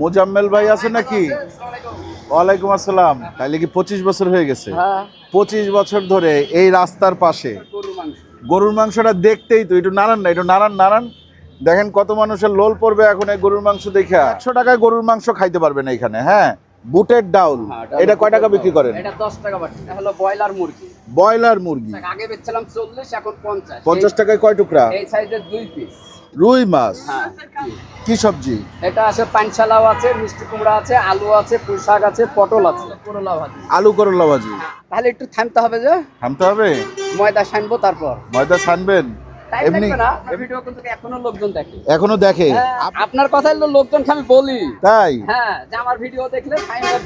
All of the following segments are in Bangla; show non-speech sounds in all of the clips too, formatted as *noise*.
মোজাম্মেল ভাই আছে নাকি? ওয়ালাইকুম আসসালাম। তাইলে কি পঁচিশ বছর হয়ে গেছে? হ্যাঁ। পঁচিশ বছর ধরে এই রাস্তার পাশে। গরুর মাংসটা দেখতেই তো একটু নাড়ান না একটু নাড়ান নাড়ান। দেখেন কত মানুষের লোল পড়বে এখন এই গরুর মাংস দেখে। একশো টাকায় গরুর মাংস খাইতে পারবেন এখানে হ্যাঁ? বুটের ডাউল। হ্যাঁ, এটা কয় টাকা বিক্রি করেন? এটা দশ টাকা বাটি এটা হলো ব্রয়লার মুরগি। ব্রয়লার মুরগি। আগে বেচছিলাম চল্লিশ এখন পঞ্চাশ। পঞ্চাশ টাকায় কয় টুকরা? এই সাইজের দুই পিস রুই মাছ? হ্যাঁ। কি সবজি? এটা আছে পানশালাও আছে মিষ্টি কুমড়া আছে আলু আছে পুঁই শাক আছে পটল আছে। করলা ভাজি। আলু করলা ভাজি। তাহলে একটু থামতে হবে যে। থামতে হবে? ময়দা সানবো তারপর। ময়দা ছানবেন? টাইম এমনি ভিডিও কিন্তু এখনও লোকজন দেখে। এখনও দেখে? হ্যাঁ, আপনার কথাই হলো লোকজনকে আমি বলি। তাই? হ্যাঁ যে আমার ভিডিও দেখলে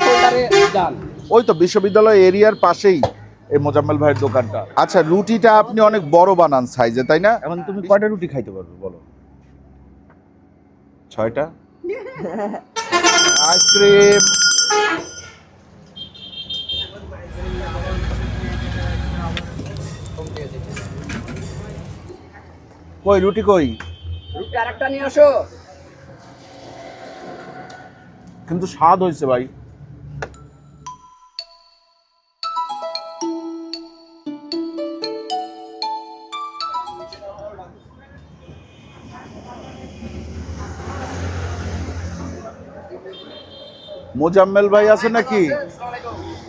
ফোল্ডারে যান। ওই তো বিশ্ববিদ্যালয় এরিয়ার পাশেই এই মোজাম্মেল ভাইয়ের দোকানটা। আচ্ছা রুটিটা আপনি অনেক বড় বানান সাইজে তাই না? এখন তুমি কয়টা রুটি খাইতে পারবে বলো? ছয়টা? *laughs* আইসক্রিম কই রুটি কই? রুটি আরেকটা নিয়ে আসো। কিন্তু স্বাদ হয়েছে ভাই। মোজাম্মেল ভাই আছে নাকি?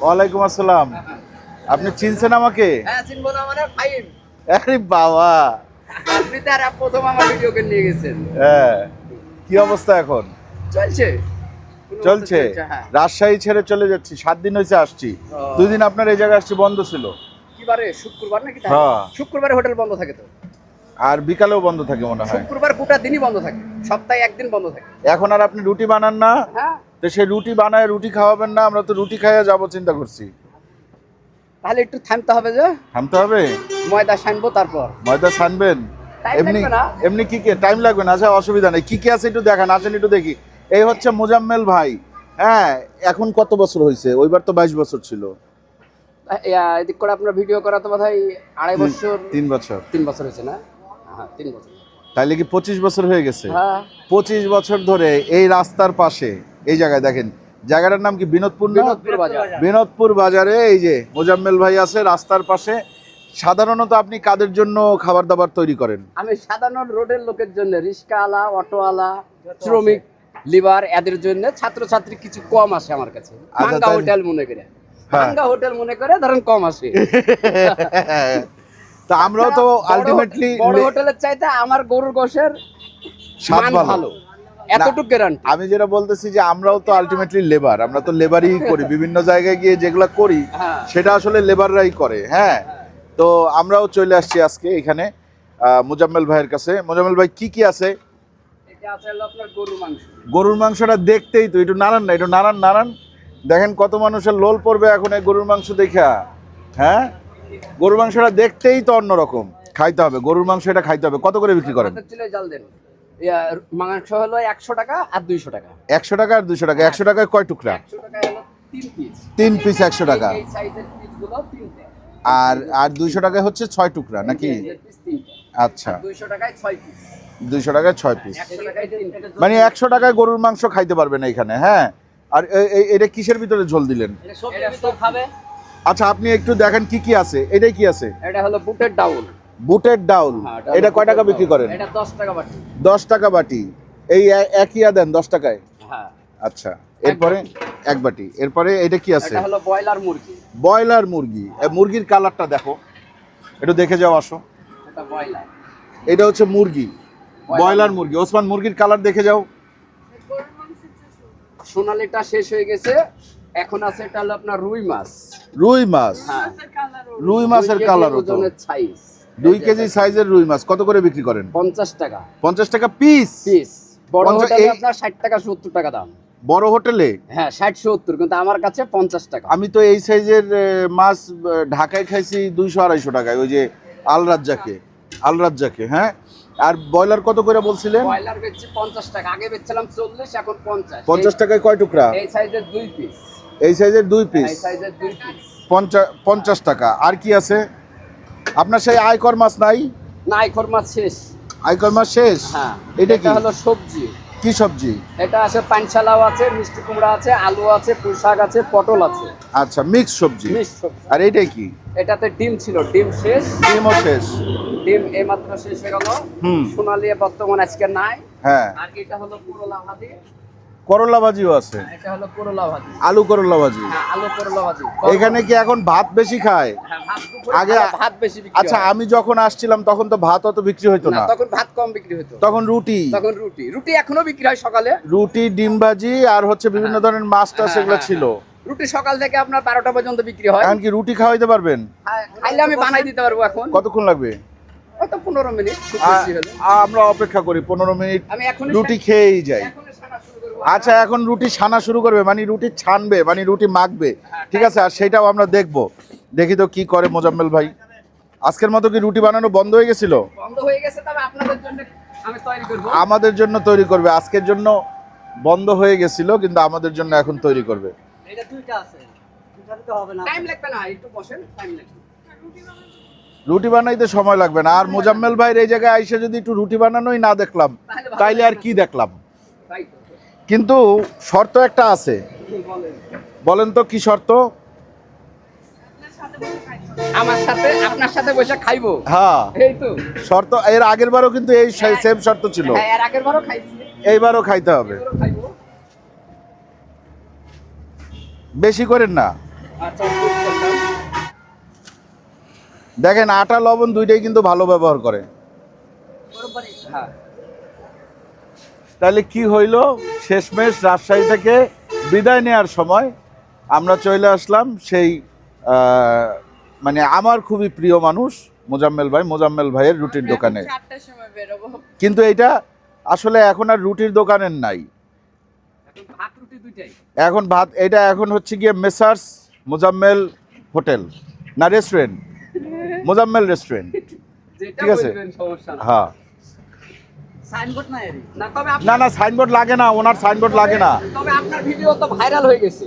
ওয়ালাইকুম আসসালাম। আপনি চিনছেন আমাকে? হ্যাঁ মানে আরে বাবা। আপনি তো প্রথম আমার ভিডিওকে নিয়ে গেছেন। হ্যাঁ। কি অবস্থা এখন? চলছে। চলছে। হ্যাঁ। রাজশাহী ছেড়ে চলে যাচ্ছি। সাত দিন হয়েছে আসছি। ও। দুই দিন আপনার এই জায়গায় আসছি বন্ধ ছিল। কিবারে? শুক্রবার নাকি হ্যাঁ। শুক্রবারে হোটেল বন্ধ থাকে তো। আর বিকালেও বন্ধ থাকে মনে হয়। শুক্রবার গোটা দিনই বন্ধ থাকে। সপ্তাহে একদিন বন্ধ থাকে। এখন আর আপনি রুটি বানান না? হ্যাঁ। তো সেই রুটি বানায় রুটি খাওয়াবেন না আমরা তো রুটি খাইয়ে যাব চিন্তা করছি। তাহলে একটু থামতে হবে যে। থামতে হবে? ময়দা সানবো তারপর। ময়দা ছানবেন এমনি এমনি কি কি? টাইম লাগবে না আচ্ছা অসুবিধা নেই। কি কি আছে একটু দেখান আসেন একটু দেখি। এই হচ্ছে মোজাম্মেল ভাই। হ্যাঁ এখন কত বছর হয়েছে ওইবার তো বাইশ বছর ছিল। এদিক করে আপনার ভিডিও করা তো বোধহয় আড়াই বছর তিন বছর। তিন বছর হয়েছে না? হ্যাঁ তিন বছর। তাইলে কি পঁচিশ বছর হয়ে গেছে? হ্যাঁ। পঁচিশ বছর ধরে এই রাস্তার পাশে এই জায়গায় দেখেন। জায়গাটার নাম কি? বিনোদপুর বিনোদপুর বাজার। বিনোদপুর বাজারে এই যে মোজাম্মেল ভাই আছে রাস্তার পাশে। সাধারণত আপনি কাদের জন্য খাবার দাবার তৈরি করেন? আমি সাধারণ রোডের লোকের জন্য রিক্সাওয়ালা অটোওয়ালা শ্রমিক লিভার এদের জন্য ছাত্রছাত্রী কিছু কম আসে আমার কাছে। ভাঙ্গা হোটেল মনে করে। হ্যাঁ। ভাঙ্গা হোটেল মনে করে ধরেন কম আসে। *laughs* তা আমরাও তো আলটিমেটলি বড় হোটেলের চাইতে আমার গরুর গোশের মান ভালো। এতটুকু গ্যারান্টি আমি যেটা বলতেছি যে আমরাও তো আলটিমেটলি লেবার আমরা তো লেবারই *laughs* করি বিভিন্ন জায়গায় গিয়ে যেগুলো করি হ্যাঁ। সেটা আসলে লেবাররাই করে হ্যাঁ। তো আমরাও চলে আসছি আজকে এখানে মোজাম্মেল ভাইয়ের কাছে। মোজাম্মেল ভাই কি কি আছে? গরুর গরুর মাংসটা দেখতেই তো একটু নাড়ান না একটু নাড়ান নাড়ান। দেখেন কত মানুষের লোল পড়বে এখন এই গরুর মাংস দেখা হ্যাঁ? গরুর মাংসটা দেখতেই তো অন্যরকম। খাইতে হবে গরুর মাংস এটা খাইতে হবে। কত করে বিক্রি করেন? মাংস হলো একশো টাকা আর দুইশো টাকা। একশো টাকা আর দুশো টাকা। একশো টাকায় কয় টুকরা? তিন পিস একশো টাকা। আর আর দুইশো টাকায় হচ্ছে ছয় টুকরা নাকি? আচ্ছা। দুইশো টাকায় ছয় পিস দুইশো টাকায় ছয় পিস মানে একশো টাকায় গরুর মাংস খাইতে পারবেন এখানে হ্যাঁ? আর এটা কিসের ভিতরে ঝোল দিলেন? আচ্ছা আপনি একটু দেখেন কি কি আছে। এটাই কি আছে? এটা হলো বুটের ডাউল। বুটের ডাউল। হ্যাঁ, এটা কয় টাকা বিক্রি করেন? এটা দশ টাকা বাটি। দশ টাকা বাটি। এই এ- একই দেন দশ টাকায়? হ্যাঁ। আচ্ছা এরপরে এক বাটি। এরপরে এটা কি আছে? এটা হলো ব্রয়লার মুরগি। ব্রয়লার মুরগি। মুরগির কালারটা দেখো। একটু দেখে যাও আসো। এটা ব্রয়লার। এটা হচ্ছে মুরগি। ব্রয়লার মুরগি। ওসমান মুরগির কালার দেখে যাও। সোনালিটা শেষ হয়ে গেছে। এখন আছে এটা হলো আপনার রুই মাছ। রুই মাছ। হ্যাঁ। রুই মাছের কালার ওজনের সাইজ দুই কেজি সাইজের রুই মাছ কত করে বিক্রি করেন? পঞ্চাশ টাকা। পঞ্চাশ টাকা পিস পিস বড় হোটেলে আপনার ষাট টাকা সত্তর টাকা দাম। বড় হোটেলে? হ্যাঁ ষাট সত্তর কিন্তু আমার কাছে পঞ্চাশ টাকা। আমি তো এই সাইজের মাছ ঢাকায় খাইছি দুইশো আড়াইশো টাকায় ওই যে আল রাজ্জাকে। আল রাজ্জাকে হ্যাঁ? আর ব্রয়লার কত করে বলছিলেন? ব্রয়লার বেচছি পঞ্চাশ টাকা আগে বেচছিলাম চল্লিশ এখন পঞ্চাশ। পঞ্চাশ টাকায় কয় টুকরা? এই সাইজের দুই পিস এই সাইজের দুই পিস এই সাইজের দুই পিস পঞ্চাশ পঞ্চাশ টাকা। আর কি আছে? আপনার সেই আয়কর মাছ নাই? না আইখর মাছ শেষ। আয়কর মাছ শেষ? হ্যাঁ এটা কি? হলো সবজি। কি সবজি? এটা আছে পানশালাও আছে মিষ্টি কুমড়া আছে আলু আছে পুঁই শাক আছে পটল আছে। আচ্ছা মিক্স সবজি। মিক্স সবজি। আর এইটাই কি? এটাতে ডিম ছিল ডিম শেষ। ডিমও শেষ। ডিম এইমাত্র শেষ হয়ে গেল। হুম। সোনালী বর্তমান আজকে নাই। হ্যাঁ। আর এটা হলো করলা ভাজি করলা ভাজিও আছে। এটা হলো করলা ভাজি আলু করলা ভাজি হ্যাঁ আলু করলা ভাজি এখানে কি এখন ভাত বেশি খায়? হ্যাঁ, আগে- ভাত বেশি বিক্রি আচ্ছা আমি যখন আসছিলাম তখন তো ভাত অত বিক্রি হতো না। তখন ভাত কম বিক্রি হতো তখন রুটি। তখন রুটি। রুটি এখনও বিক্রি হয় সকালে। রুটি ডিম ভাজি আর হচ্ছে বিভিন্ন ধরনের মাছ টাছ হ্যাঁ, এগুলো হ্যাঁ, ছিল। রুটি সকাল থেকে আপনার বারোটা পর্যন্ত বিক্রি হয়। এখন কি রুটি খাওয়াইতে পারবেন? হ্যাঁ, খাইলে আমি বানাই দিতে পারব এখন। কতক্ষণ লাগবে? পনেরো মিনিট আমরা অপেক্ষা করি পনেরো মিনিট রুটি খেয়েই যাই এখনই ছানা শুরু করব। আচ্ছা এখন রুটি ছানা শুরু করবে মানে রুটি ছানবে মানে রুটি মাখবে। ঠিক আছে আর সেটাও আমরা দেখব। দেখি তো কি করে মোজাম্মেল ভাই। আজকের মতো কি রুটি বানানো বন্ধ হয়ে গেছিল? বন্ধ হয়ে গেছে তবে আপনাদের জন্য আমি তৈরি করব। আমাদের জন্য তৈরি করবে। আজকের জন্য বন্ধ হয়ে গেছিল কিন্তু আমাদের জন্য এখন তৈরি করবে। এটা দুইটা আছে। দুইটাতে তো হবে না। টাইম লাগবে না একটু বসেন টাইম লাগবে। রুটি বানাইতে সময় লাগবে না। আর মোজাম্মেল ভাইয়ের এই জায়গায় আইসে যদি একটু রুটি বানানোই না দেখলাম তাইলে আর কি দেখলাম? তাই তো। কিন্তু শর্ত একটা আছে। বলেন তো কি শর্ত? আমার সাথে আপনার সাথে বসে খাইবো। হ্যাঁ। এই তো। শর্ত এর আগের বারও কিন্তু এই সেম শর্ত ছিল। হ্যাঁ এর আগের বারও খাইছি। এইবারও খাইতে হবে। বেশি করেন না। আচ্ছা। দেখেন আটা লবণ দুইটাই কিন্তু ভালো ব্যবহার করে। হ্যাঁ। তাহলে কি হইল? শেষমেশ রাজশাহী থেকে বিদায় নেওয়ার সময় আমরা চলে আসলাম সেই মানে আমার খুবই প্রিয় মানুষ মোজাম্মেল ভাই মোজাম্মেল ভাইয়ের রুটির দোকানে। কিন্তু এটা আসলে এখন আর রুটির দোকানের নাই। এখন ভাত রুটি দুইটাই? এখন ভাত এটা এখন হচ্ছে গিয়ে মেসার্স মোজাম্মেল হোটেল না রেস্টুরেন্ট? *laughs* মোজাম্মেল রেস্টুরেন্ট। ঠিক আছে। হ্যাঁ। না না সাইনবোর্ড লাগে না ওনার সাইনবোর্ড লাগে না। তবে আপনার ভিডিও তো ভাইরাল হয়ে গেছে।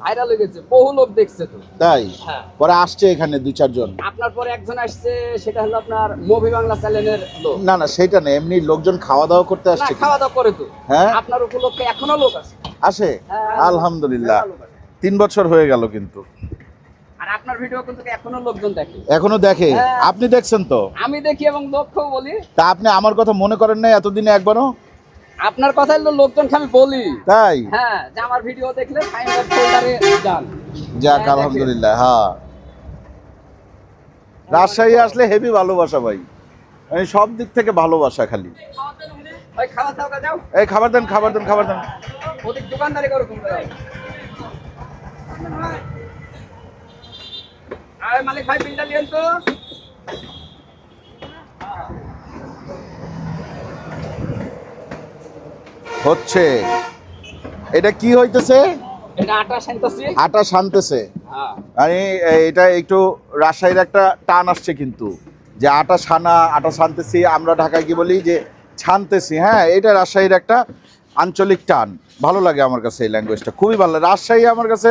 ভাইরাল হয়ে গেছে বহু লোক দেখছে তো। তাই? হ্যাঁ। পরে আসছে এখানে দুই চারজন। আপনার পরে একজন আসছে সেটা হলো আপনার মুভি বাংলা চ্যানেলের লোক। না না সেইটা না এমনি লোকজন খাওয়া দাওয়া করতে আসছে। খাওয়া দাওয়া করে তো। হ্যাঁ? আপনার উপলক্ষে এখনও লোক আছে আসে? হ্যাঁ, আলহামদুলিল্লাহ। তিন বছর হয়ে গেল কিন্তু। আপনার ভিডিও কিন্তু এখনও লোকজন দেখে। এখনও দেখে? হ্যাঁ। আপনি দেখছেন তো? আমি দেখি এবং লক্ষ্য বলি। তা আপনি আমার কথা মনে করেন না এতদিনে একবারও? আপনার কথা হলো লোকজনকে আমি বলি। তাই? হ্যাঁ যে আমার ভিডিও দেখলে ফাইনাল ফোল্ডারে যান। যাক আলহামদুলিল্লাহ হ্যাঁ। রাজশাহী আসলে হেভি ভালোবাসা ভাই। মানে সব দিক থেকে ভালোবাসা খালি। এই খাবার দেন খাবার দেন খাবার দেন। দোকানদারি করো তোমরা। আরে মালিক ভাই বিলটা তো। হচ্ছে। এটা কি হইতেছে? আটা শানতেছে হ্যাঁ। মানে এটা একটু রাজশাহীর একটা টান আসছে কিন্তু। যে আটা ছানা আটা ছানতেছি আমরা ঢাকায় কি বলি যে ছানতেছি। হ্যাঁ এটা রাজশাহীর একটা আঞ্চলিক টান। ভালো লাগে আমার কাছে এই ল্যাঙ্গুয়েজটা খুবই ভালো লাগে। রাজশাহী আমার কাছে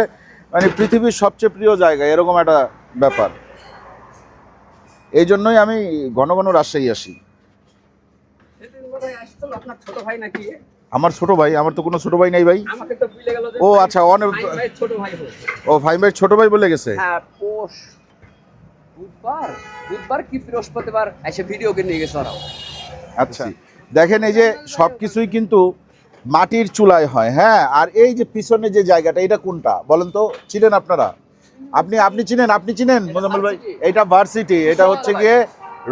মানে পৃথিবীর সবচেয়ে প্রিয় জায়গা। এরকম একটা ব্যাপার। এই জন্যই আমি ঘন ঘন রাজশাহী আসি। আমার ছোট ভাই আমার তো কোনো ছোট ভাই নাই ভাই। ও আচ্ছা, অনেক- ও ভাই ভাই ছোট ভাই বলে গেছে। আচ্ছা দেখেন এই যে সব কিছুই কিন্তু মাটির চুলায় হয় হ্যাঁ? আর এই যে পিছনে যে জায়গাটা এটা কোনটা? বলেন তো ছিলেন আপনারা? আপনি আপনি চিনেন আপনি চিনেন মোজাম্মেল ভাই? এটা ভার্সিটি এটা হচ্ছে গিয়ে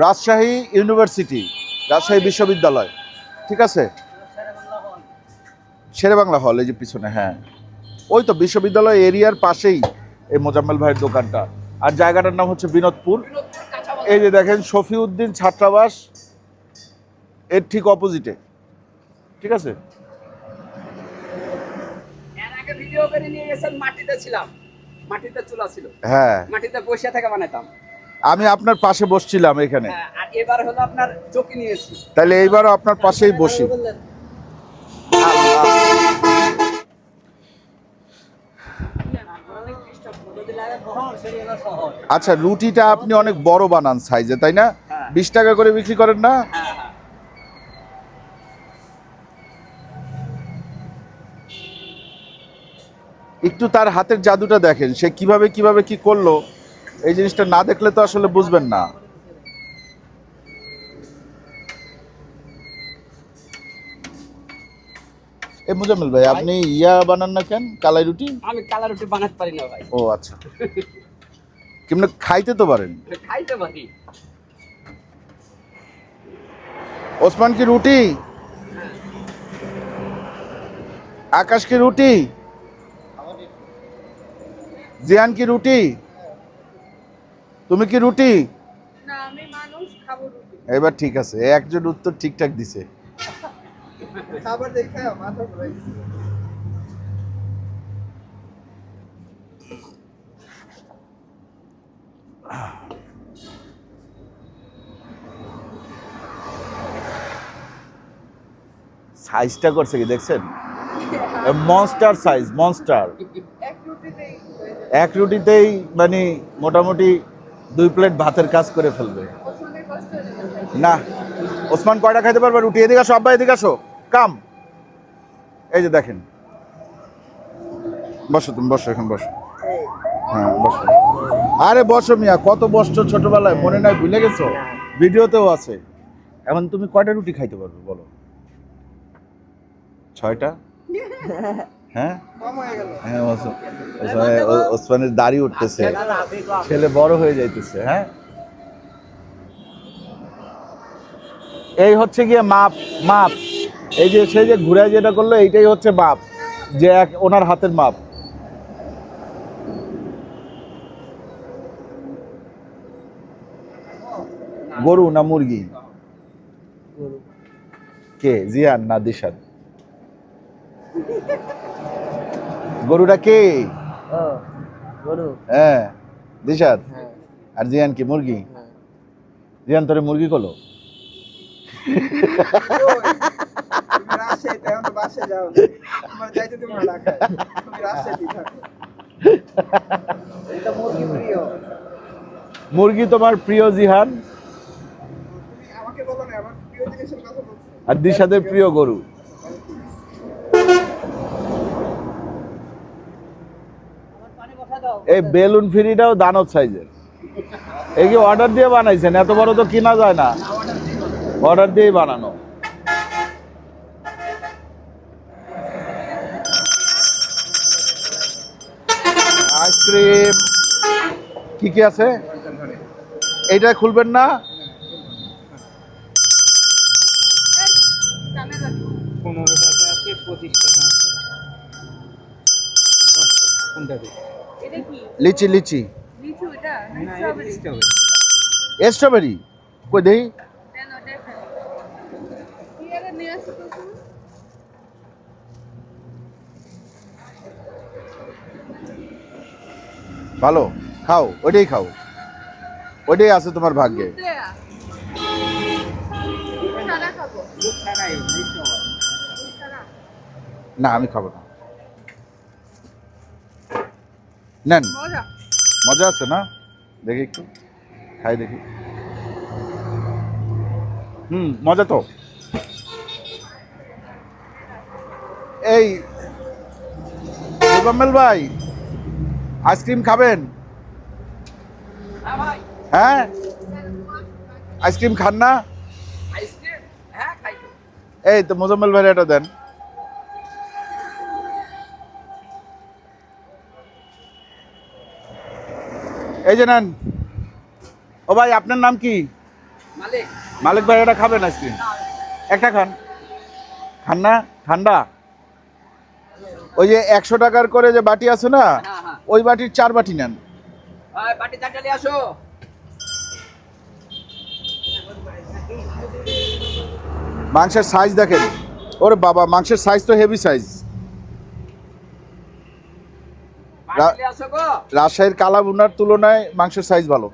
রাজশাহী ইউনিভার্সিটি রাজশাহী বিশ্ববিদ্যালয়। ঠিক আছে? শেরেবাংলা হল এই যে পিছনে হ্যাঁ। ওই তো বিশ্ববিদ্যালয় এরিয়ার পাশেই এই মোজাম্মেল ভাইয়ের দোকানটা। আর জায়গাটার নাম হচ্ছে বিনোদপুর। এই যে দেখেন শফিউদ্দিন ছাত্রাবাস এর ঠিক অপোজিটে। ঠিক আছে? ভিডিও করে নিয়ে গেছেন মাটিতে ছিলাম। মাটিতে চুলা ছিল। হ্যাঁ। মাটিতে বসে থেকে বানাতাম আমি আপনার পাশে বসছিলাম এখানে। হ্যাঁ, আর এবার হলো আপনার চকি নিয়েছি তাহলে এইবারও আপনার পাশেই বসি। শহর আচ্ছা রুটিটা আপনি অনেক বড় বানান সাইজে তাই না? হ্যাঁ। বিশ টাকা করে বিক্রি করেন না? একটু তার হাতের জাদুটা দেখেন সে কীভাবে কীভাবে কি করল এই জিনিসটা না দেখলে তো আসলে বুঝবেন না। এ মুজাম্মেল ভাই আপনি ইয়া বানান না কেন? কালাই রুটি? আমি কালা রুটি বানাতে পারি না ভাই। ও আচ্ছা। কেমন খাইতে তো পারেন? খাইতে পারি। ওসমান কি রুটি? আকাশ কি রুটি? জিয়ান কি রুটি? তুমি কি রুটি? না আমি মানুষ খাব রুটি। এবার ঠিক আছে একজন উত্তর ঠিকঠাক দিছে। সাইজটা করছে কি দেখছেন? মনস্টার সাইজ মনস্টার এক রুটিতেই হয়ে যাবে এক রুটিতেই মানে মোটামুটি দুই প্লেট ভাতের কাজ করে ফেলবে। না, ওসমান কয়টা খাইতে পারবে, রুটি এদিকে আসো, আব্বা এদিকে আসো। কাম। এই যে দেখেন। বসো তুমি, বসো এখন, বসো। হ্যাঁ বসো। আরে বসো মিয়া, কত বসছো ছোটবেলায়, মনে নাই, ভুলে গেছো? ভিডিওতেও আছে। এখন তুমি কয়টা রুটি খাইতে পারবে বলো? ছয়টা? *laughs* হ্যাঁ? হ্যাঁ ওস- ওসমানের- দাড়ি উঠতেছে। ছেলে বড় হয়ে যাইতেছে হ্যাঁ? এই হচ্ছে গিয়ে মাপ মাপ। এই যে সেই যে ঘুরে যেটা করল এইটাই হচ্ছে মাপ যে এক ওনার হাতের মাপ। গরু না মুরগি? কে? জিয়ান না দিশান? *laughs* গরুটা কে? গরু। হ্যাঁ দিশাদ হ্যাঁ। আর জিয়ান কি মুরগি? হ্যাঁ। জিয়ান তোরে মুরগি এটা মুরগি প্রিয়। তোমার প্রিয় জিহান? আর দিশাদের প্রিয় গরু আমার পানি বসা দাও এই বেলুন ফ্রিটাও দানব সাইজের। এই কি অর্ডার দিয়ে বানাইছেন? এত বড় তো কিনা যায় না। অর্ডার দিয়েই বানানো। আইসক্রিম কি কি আছে? এইটা খুলবেন না? পনেরো টাকা আছে, পঁচিশ টাকা আছে। দশ টাকা, কোনটা লিচি লিচি। লিচু স্ট্রবেরি স্ট্রবেরি কই দেই? ভালো খাও ওইটাই খাও। ওইটাই আছে তোমার ভাগ্যে। না আমি খাব না। নেন। মজা। মজা আছে না? দেখি একটু। খাই দেখি। হুম মজা তো। এই মোজাম্মেল ভাই আইসক্রিম খাবেন? হ্যাঁ? হ্যাঁ আইসক্রিম খান না? আইসক্রিম? হ্যাঁ খাই। তো এই তো মোজাম্মেল ভাই এটা দেন। এই যে নেন। ও ভাই আপনার নাম কি? মালিক মালিক ভাই এটা খাবেন আইসক্রিম একটা খান। খান না? ঠান্ডা? ওই যে একশো টাকার করে যে বাটি আছে না হ্যাঁ হ্যাঁ। ওই বাটির চার বাটি নেন। মাংসের সাইজ দেখেন। ওরে বাবা মাংসের সাইজ তো হেভি সাইজ বাটি আসো গো রাজশাহীর কালা বুনার তুলনায় মাংসের সাইজ ভালো।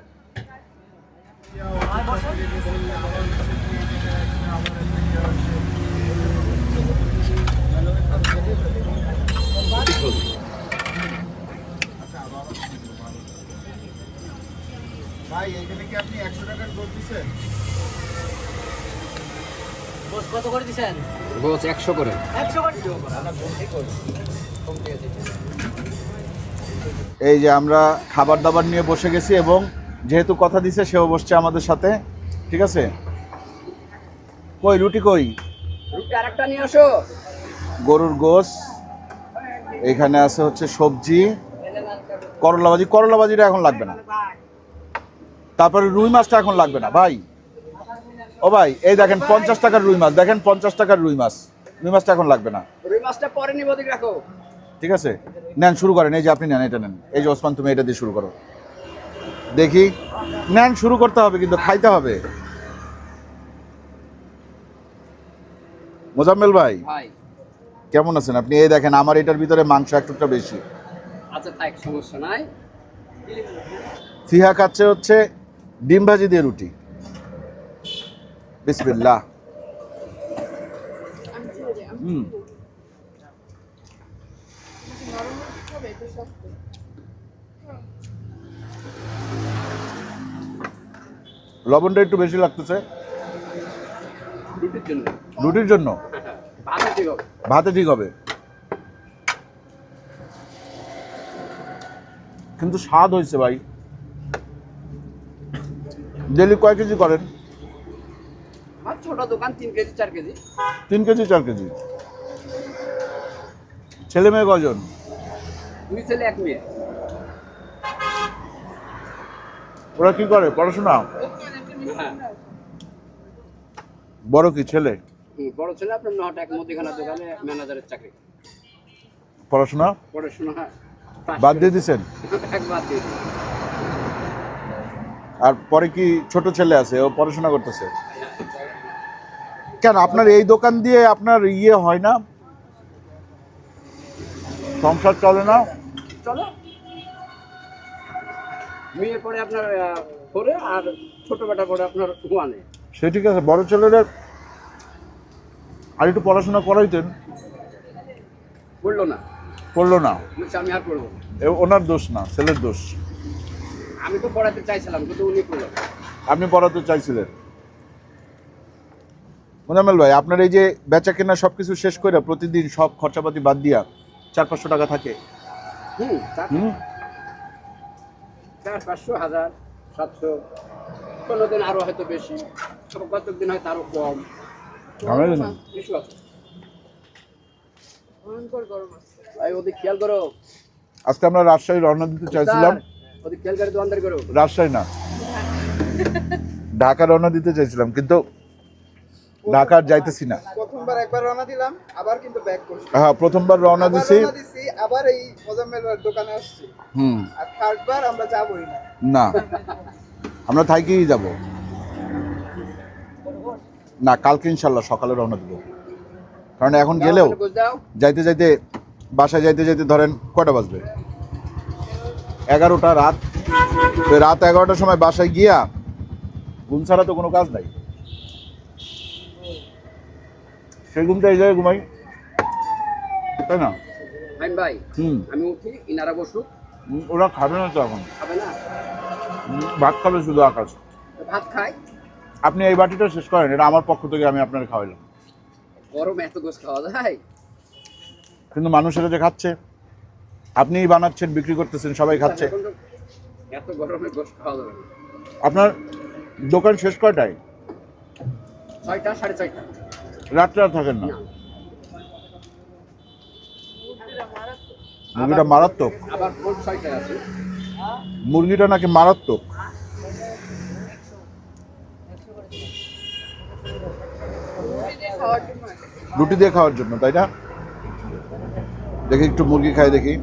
ভাই এখানে কি আপনি একশো টাকার গোল দিচ্ছেন? বস কত করে দিছেন বস একশো করে। একশো করে এই যে আমরা খাবার দাবার নিয়ে বসে গেছি এবং যেহেতু কথা দিছে সেও বসছে আমাদের সাথে। ঠিক আছে? কই রুটি কই? গরুর গোস। এখানে আছে হচ্ছে সবজি। করলা ভাজি। করলা ভাজিটা এখন লাগবে না। তারপরে রুই মাছটা এখন লাগবে না ভাই। ও ভাই এই দেখেন পঞ্চাশ টাকার রুই মাছ। দেখেন পঞ্চাশ টাকার রুই মাছ। রুই মাছটা এখন লাগবে না। রুই মাছটা পরে নিব রাখো। ঠিক আছে? নেন শুরু করেন এই যে আপনি নেন এটা নেন। এই যে ওসমান তুমি এটা দিয়ে শুরু করো। দেখি নেন শুরু করতে হবে কিন্তু খাইতে হবে। মোজাম্মেল ভাই ভাই। কেমন আছেন আপনি? এই দেখেন আমার এটার ভিতরে মাংস একটুটা বেশি। আচ্ছা থাক সমস্যা নাই। ফিহা খাচ্ছে হচ্ছে ডিম ভাজি দিয়ে রুটি। বিসমিল্লাহ। হুম। লবণটা একটু বেশি লাগতেছে। রুটির জন্য? ভাতে ঠিক হবে। কিন্তু স্বাদ হয়েছে ভাই। ডেলি কয় কেজি করেন? ছোট দোকান তিন কেজি চার কেজি। তিন কেজি চার কেজি। ছেলে মেয়ে কজন দুই ছেলে এক মেয়ে। ওরা কি করে? পড়াশোনা? হ্যাঁ। বড় কি ছেলে? বড় ছেলে আপনার এক মুদিখানা দোকানে ম্যানেজারের চাকরি। পড়াশোনা? পড়াশোনা বাদ দিয়ে দিছেন? আর পরে কি ছোট ছেলে আছে ও পড়াশোনা করতেছে? কেন আপনার এই দোকান দিয়ে আপনার ইয়ে হয় না? সংসার চলে না? চলো। পরে আপনার পরে আর ছোট বেটা আপনার ওয়ানে। সে ঠিক আছে বড় ছেলেদের আর একটু পড়াশোনা করাইতেন। বলল না। করল না। আমি আর পড়ব ওনার দোষ না ছেলের দোষ। আমি তো পড়াতে চাইছিলাম কিন্তু উনি পড়ল আপনি পড়াতে চাইছিলেন। মোজাম্মেল ভাই আপনার এই যে বেচা কেনা সব কিছু শেষ করে প্রতিদিন সব খরচাপাতি বাদ দিয়া চার পাঁচশো টাকা থাকে। হুম? চার পাঁচশো হাজার সাতশো। কোনো দিন আরও হয়তো বেশি তবে কতক দিন হয়তো আরও কম। আমার আছে। ভয়ঙ্কর গরম আছে। ভাই ওদের খেয়াল করো। আজকে আমরা রাজশাহী রওনা দিতে চাইছিলাম। স্যার, ওদের খেয়াল করে দোকানদারি করো। রাজশাহী না। ঢাকা রওনা দিতে চাইছিলাম কিন্তু ঢাকার যাইতেছি না। প্রথমবার একবার রওনা দিলাম আবার কিন্তু ব্যাক করছি। হ্যাঁ প্রথমবার রওনা দিছি। আবার এই মোজাম্মেল দোকানে আসছি। হুম। আর থার্ডবার আমরা যাবোই না। না। আমরা থাইকেই যাব। না কালকে ইনশাল্লাহ সকালে রওনা দিব। কারণ এখন গেলেও যাইতে যাইতে বাসায় যাইতে যাইতে ধরেন কটা বাজবে? এগারোটা রাত। তো রাত এগারোটার সময় বাসায় গিয়া ঘুম ছাড়া তো কোনো কাজ নাই। সেই ঘুমটা এই জায়গায় ঘুমাই। তাই না? ভাই হুম। আমি উঠি ইনারা বসুক। ওরা খাবে না তো এখন। খাবে না? ভাত খাবে শুধু আকাশ। ভাত খাই আপনি এই বাটিটা শেষ করেন এটা আমার পক্ষ থেকে আমি আপনার খাওয়াইলাম। গরম এত গোস খাওয়া যায়? কিন্তু মানুষেরা যে খাচ্ছে আপনিই বানাচ্ছেন বিক্রি করতেছেন সবাই খাচ্ছে। এত গরমে গোস খাওয়া যাবে আপনার দোকান শেষ কয়টায়? ছয়টা সাড়ে ছয়টা। রাত্রে আর থাকেন না। মুরগিটা মারাত্মক। আবার ভোর ছয়টায় আছে মুরগিটা নাকি মারাত্মক? রুটি দিয়ে খাওয়ার জন্য, তাই না? দেখি একটু মুরগি খাই দেখি।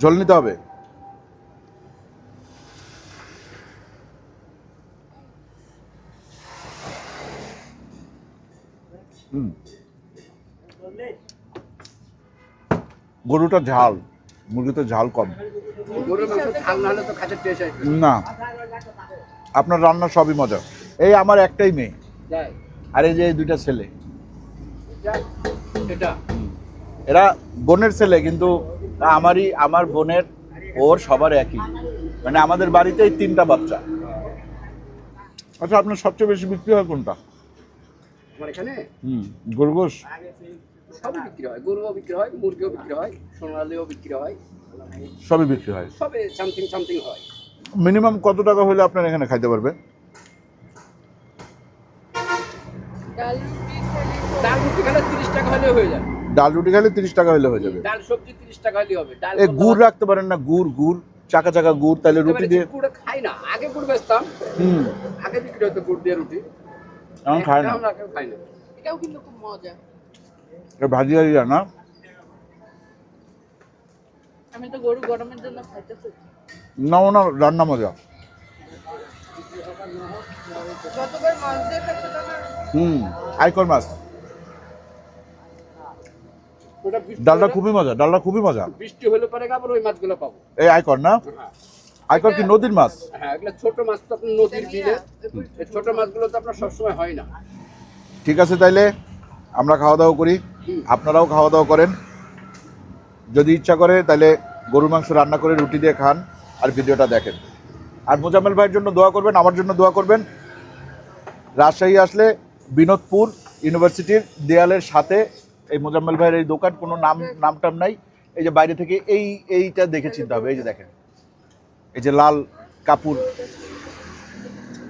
ঝোল নিতে হবে। গরুটা ঝাল মুরগিতে ঝাল কম। না আপনার রান্না সবই মজা। এই আমার একটাই মেয়ে। আর এই যে দুইটা ছেলে। এরা বোনের ছেলে কিন্তু আমারই আমার বোনের ওর সবার একই। মানে আমাদের বাড়িতেই তিনটা বাচ্চা। আচ্ছা আপনার সবচেয়ে বেশি বিক্রি হয় কোনটা? আমার এখানে? হুম সবই বিক্রি হয়। গরুও বিক্রি হয় মুরগিও বিক্রি হয় সোনালিও বিক্রি হয়। সবই বিক্রি হয়? সবে সামথিং সামথিং হয়। মিনিমাম কত টাকা হলে আপনার এখানে খাইতে পারবে? ডাল রুটি খেলে তো- ডাল রুটি খেলে তিরিশ টাকা হলে হয়ে যাবে ডাল রুটি খেলে তিরিশ টাকা হলে হয়ে যাবে। ডাল সবজি তিরিশ টাকা হলে হবে। ডাল এ গুড় রাখতে পারেন না গুড় গুড় চাকা চাকা গুড় তাহলে রুটি দিয়ে গুড় খাই না আগে গুড় বেচতাম। হুম। আগে বিক্রি হতো গুড় দিয়ে রুটি। এখন খায় না। খাই না। এটাও কিন্তু খুব মজা। এ ভাজি ভাজি না? আমি তো গরু গরমের জন্য খাইতেছি। না না রান্না মজা। হুম আইকর মাছ। ডালটা খুবই মজা ডালটা খুবই মজা। বৃষ্টি হলে পরে আবার ওই মাছগুলো পাবো। এই আইকর না? হ্যাঁ। আইকর কি নদীর মাছ? হ্যাঁ এগুলো ছোট মাছ তো আপনার নদীর বিলে। এই ছোট মাছগুলো তো আপনার সবসময় হয় না। ঠিক আছে তাইলে আমরা খাওয়া দাওয়া করি। আপনারাও খাওয়া দাওয়া করেন। যদি ইচ্ছা করে তাহলে গরুর মাংস রান্না করে রুটি দিয়ে খান আর ভিডিওটা দেখেন। আর মোজাম্মেল ভাইয়ের জন্য দোয়া করবেন আমার জন্য দোয়া করবেন। রাজশাহী আসলে বিনোদপুর ইউনিভার্সিটির দেয়ালের সাথে এই মোজাম্মেল ভাইয়ের এই দোকান কোনো নাম নাম টাম নাই। এই যে বাইরে থেকে এই এইটা দেখে চিনতে হবে। এই যে দেখেন এই যে লাল কাপড়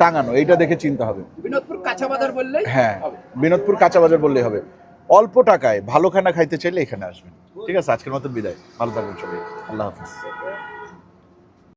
টাঙানো এইটা দেখে চিনতে হবে। বিনোদপুর কাঁচা বাজার বললেই হ্যাঁ বিনোদপুর কাঁচা বাজার বললেই হবে। অল্প টাকায় ভালো খানা খাইতে চাইলে এখানে আসবেন। ঠিক আছে আজকের মতো বিদায়। ভালো থাকবেন সবাই। আল্লাহ হাফিজ।